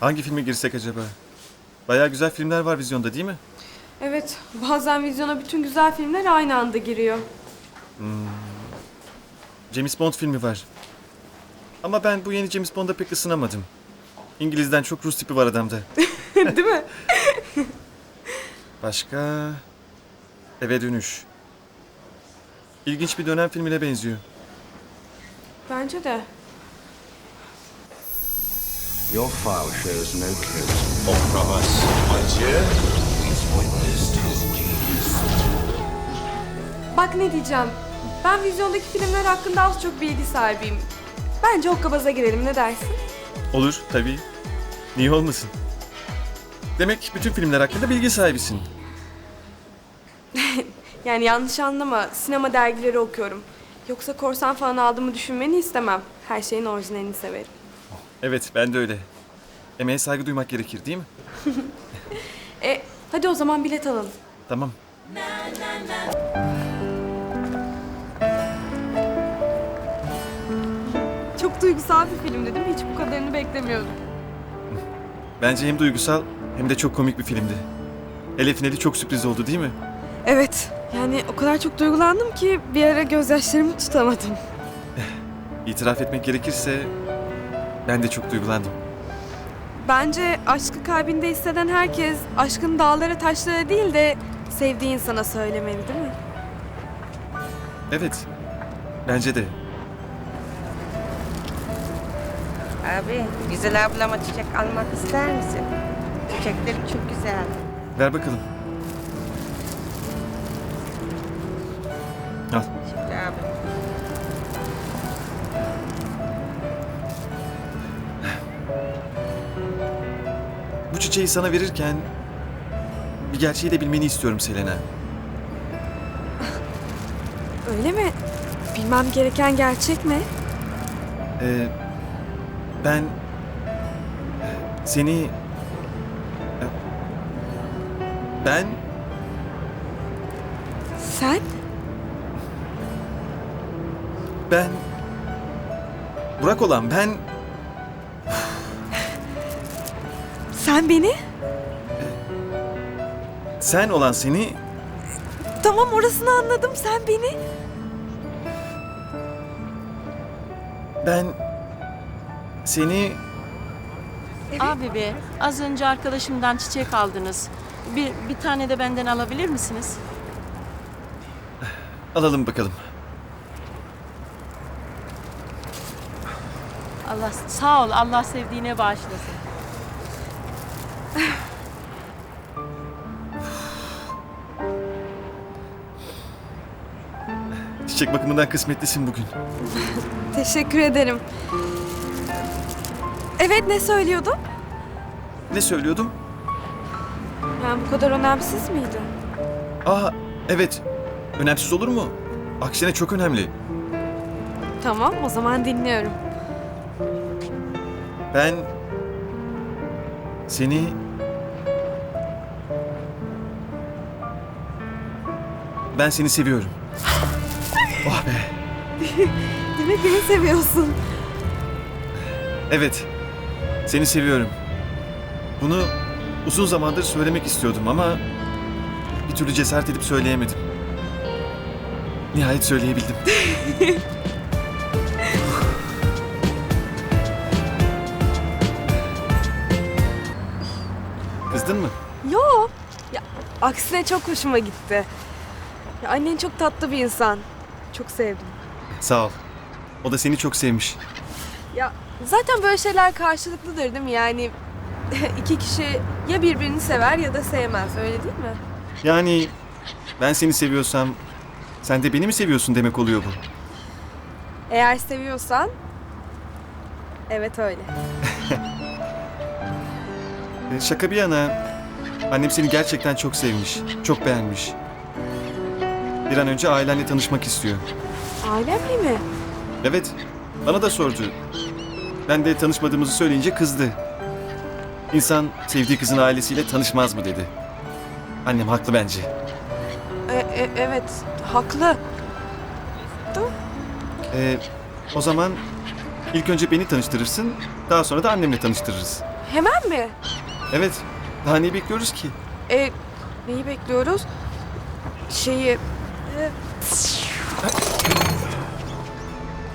Hangi filme girsek acaba? Bayağı güzel filmler var vizyonda değil mi? Evet, bazen vizyona bütün güzel filmler aynı anda giriyor. James Bond filmi var. Ama ben bu yeni James Bond'a pek ısınamadım. İngiliz'den çok Rus tipi var adamda. Değil mi? Başka... Eve Dönüş. İlginç bir dönem filmine benziyor. Bence de. Your file shows no clues. En province. Monsieur Bak ne diyeceğim. Ben vizyondaki filmler hakkında az çok bilgi sahibiyim. Bence Hokkabaz'a girelim ne dersin? Olur tabii. Niye olmasın? Demek bütün filmler hakkında bilgi sahibisin. Yani yanlış anlama, sinema dergileri okuyorum. Yoksa korsan falan aldığımı düşünmeni istemem. Her şeyin orijinalini severim. Evet ben de öyle. Emeğe saygı duymak gerekir değil mi? E, hadi o zaman bilet alalım. Tamam. Çok duygusal bir filmdi değil mi? Hiç bu kadarını beklemiyordum. Bence hem duygusal hem de çok komik bir filmdi. Hele finali çok sürpriz oldu değil mi? Evet. Yani o kadar çok duygulandım ki bir ara gözyaşlarımı tutamadım. İtiraf etmek gerekirse ben de çok duygulandım. Bence aşkı kalbinde hisseden herkes aşkın dağlara taşlara değil de sevdiği insana söylemeli değil mi? Evet. Bence de. Abi, güzel ablama çiçek almak ister misin? Çiçekleri çok güzel. Ver bakalım. Al. Çiçeği sana verirken bir gerçeği de bilmeni istiyorum Selena. Öyle mi? Bilmem gereken gerçek ne? Ee, ben seni e, ben Sen? ben Burak olan ben Sen beni? sen olan seni Tamam orasını anladım. Sen beni. ben seni Abi be, az önce arkadaşımdan çiçek aldınız. Bir, bir tane de benden alabilir misiniz? alalım bakalım. Allah sağ ol, Allah sevdiğine bağışlasın. Çiçek bakımından kısmetlisin bugün. Teşekkür ederim. Evet ne söylüyordun? Ne söylüyordum? Ben bu kadar önemsiz miydi? Aa evet. Önemsiz olur mu? Aksine çok önemli. Tamam o zaman dinliyorum. Ben seni Ben seni seviyorum. Oh be. Demek beni seviyorsun. Evet. Seni seviyorum. Bunu uzun zamandır söylemek istiyordum ama bir türlü cesaret edip söyleyemedim. Nihayet söyleyebildim. Kızdın mı? Yo. Ya aksine çok hoşuma gitti. Ya annen çok tatlı bir insan. Çok sevdim. Sağ ol. O da seni çok sevmiş. Ya zaten böyle şeyler karşılıklıdır değil mi? Yani iki kişi ya birbirini sever ya da sevmez. Öyle değil mi? Yani ben seni seviyorsam sen de beni mi seviyorsun demek oluyor bu. Eğer seviyorsan evet öyle. Ee, Şaka bir yana annem seni gerçekten çok sevmiş, çok beğenmiş. Bir an önce ailenle tanışmak istiyor. Ailemle mi? Evet, bana da sordu. Ben de tanışmadığımızı söyleyince kızdı. İnsan sevdiği kızın ailesiyle tanışmaz mı dedi. Annem haklı bence. E, e, evet haklı. Ee, o zaman İlk önce beni tanıştırırsın, daha sonra da annemle tanıştırırız. Hemen mi? Evet, daha neyi bekliyoruz ki? E, neyi bekliyoruz? Şeyi...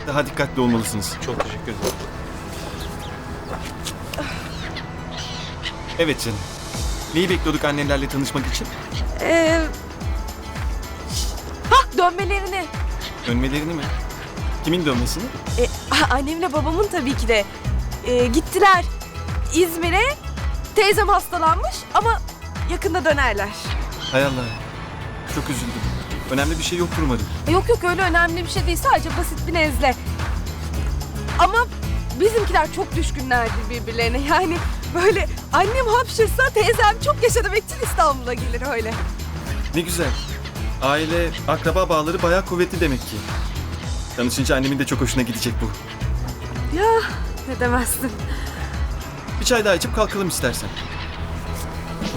Daha dikkatli olmalısınız. Çok teşekkür ederim. Evet canım. Neyi bekliyorduk annelerle tanışmak için? e, Hah dönmelerini. Dönmelerini mi? Kimin dönmesini? E, a- annemle babamın tabii ki de. E, gittiler İzmir'e. Teyzem hastalanmış ama yakında dönerler. Hay Allah. Çok üzüldüm. Önemli bir şey yoktur umarım. Yok yok öyle önemli bir şey değil. Sadece basit bir nezle. Ama bizimkiler çok düşkünlerdir birbirlerine. Yani böyle annem hapşırsa teyzem çok yaşa demek için İstanbul'a gelir öyle. Ne güzel. Aile, akraba bağları bayağı kuvvetli demek ki. Tanışınca annemin de çok hoşuna gidecek bu. Ya ne demezsin. Bir çay daha içip kalkalım istersen.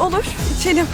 Olur içelim.